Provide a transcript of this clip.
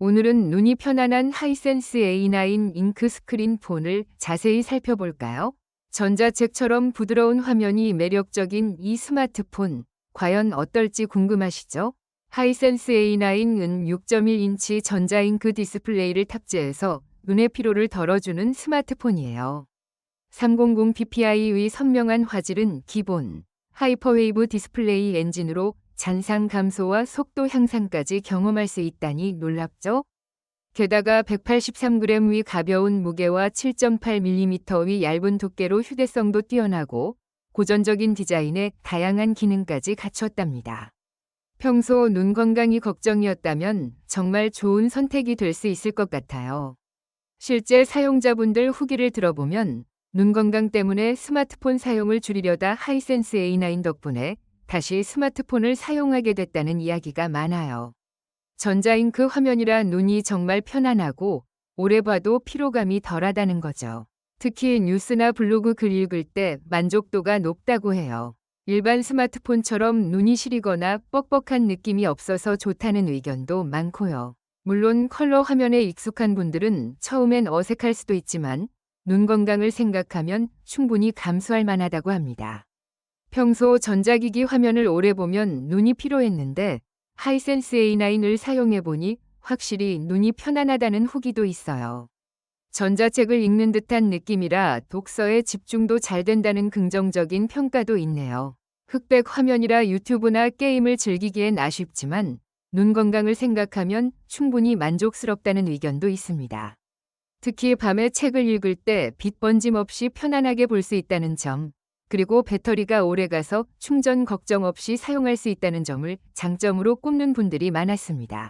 오늘은 눈이 편안한 하이센스 A9 잉크 스크린 폰을 자세히 살펴볼까요? 전자책처럼 부드러운 화면이 매력적인 이 스마트폰, 과연 어떨지 궁금하시죠? 하이센스 A9은 6.1인치 전자잉크 디스플레이를 탑재해서 눈의 피로를 덜어주는 스마트폰이에요. 300 ppi의 선명한 화질은 기본, 하이퍼웨이브 디스플레이 엔진으로 잔상 감소와 속도 향상까지 경험할 수 있다니 놀랍죠? 게다가 183g의 가벼운 무게와 7.8mm의 얇은 두께로 휴대성도 뛰어나고 고전적인 디자인에 다양한 기능까지 갖췄답니다. 평소 눈 건강이 걱정이었다면 정말 좋은 선택이 될 수 있을 것 같아요. 실제 사용자분들 후기를 들어보면 눈 건강 때문에 스마트폰 사용을 줄이려다 하이센스 A9 덕분에 다시 스마트폰을 사용하게 됐다는 이야기가 많아요. 전자잉크 화면이라 눈이 정말 편안하고 오래 봐도 피로감이 덜하다는 거죠. 특히 뉴스나 블로그 글 읽을 때 만족도가 높다고 해요. 일반 스마트폰처럼 눈이 시리거나 뻑뻑한 느낌이 없어서 좋다는 의견도 많고요. 물론 컬러 화면에 익숙한 분들은 처음엔 어색할 수도 있지만 눈 건강을 생각하면 충분히 감수할 만하다고 합니다. 평소 전자기기 화면을 오래 보면 눈이 피로했는데 하이센스 A9을 사용해보니 확실히 눈이 편안하다는 후기도 있어요. 전자책을 읽는 듯한 느낌이라 독서에 집중도 잘 된다는 긍정적인 평가도 있네요. 흑백 화면이라 유튜브나 게임을 즐기기엔 아쉽지만 눈 건강을 생각하면 충분히 만족스럽다는 의견도 있습니다. 특히 밤에 책을 읽을 때 빛 번짐 없이 편안하게 볼 수 있다는 점, 그리고 배터리가 오래가서 충전 걱정 없이 사용할 수 있다는 점을 장점으로 꼽는 분들이 많았습니다.